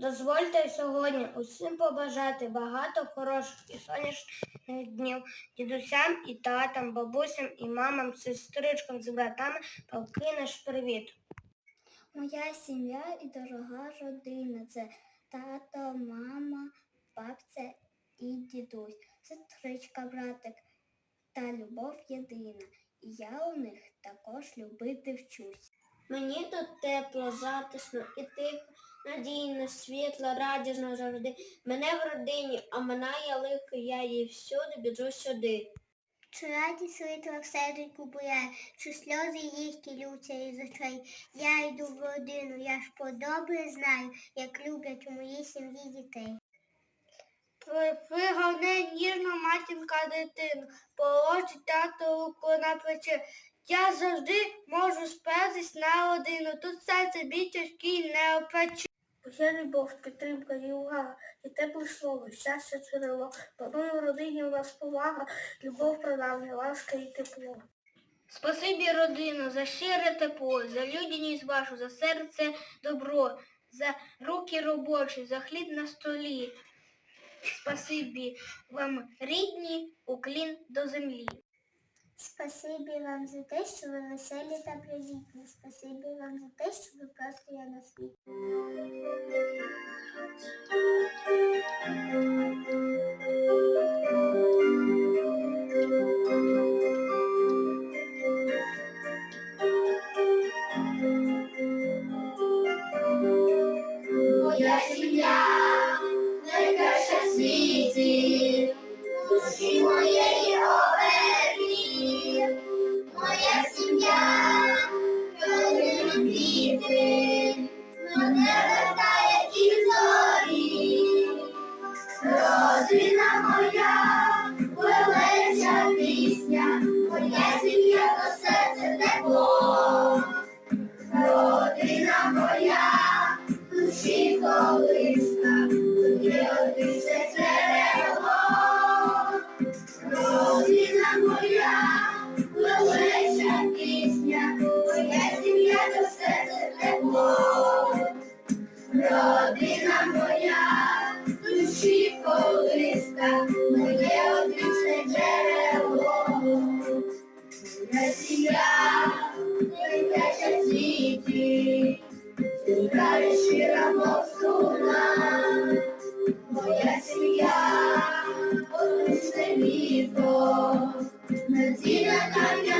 Дозвольте сьогодні усім побажати багато хороших і сонячних днів дідусям і татам, бабусям і мамам, сестричкам з братами палки наш привіт. Моя сім'я і дорога родина це тато, мама, бабця і дідусь, сестричка, братик та любов єдина. І я у них також любити вчусь. Мені тут тепло, затишно і тихо, надійно, світло, радісно завжди. Мене в родині, а минає лихо, я її всюди біжу сюди. Чи радість світла в серденьку бояє, чи сльози їх кілються із очей. Я йду в родину, я ж подобре знаю, як люблять у моїй сім'ї дітей. Пригорне ніжно матінка дитину, положить тато руку на плече. Я завжди можу спертись на родину, тут бій тяжкий не опече. Є любов, підтримка і увага, і тепле слово, щастя джерело. Панує в родині у вас повага, любов прадавня, ласка і тепло. Спасибі, родино, за щире тепло, за людяність вашу, за серце добро, за руки робочі, за хліб на столі. Спасибі вам, рідні, уклін до землі. Спасибі вам за те, що ви веселі та привітні. Спасибі вам за те, що ви просто є на світі. Amen. Родина моя, душі колиска, моє одвічне джерело. Моя сім'я, найкраща світі, Зіграє щира мов струна, моя сім'я, одвічне літо, надійна кам'яна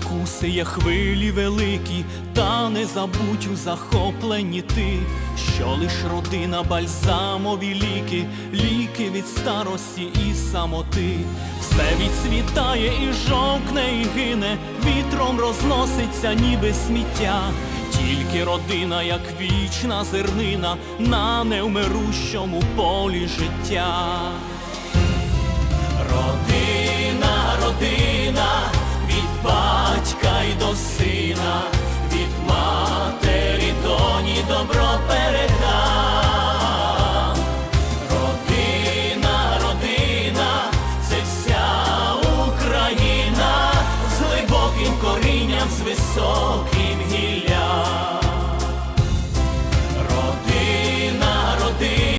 Морі спокуси є хвилі великі, та не забудь у захопленні ти, що лиш родина бальзамові ліки, ліки від старості і самоти, все відцвітає і жовкне, і гине, вітром розноситься, ніби сміття. Тільки родина, як вічна зернина на невмирущому полі життя. Родина,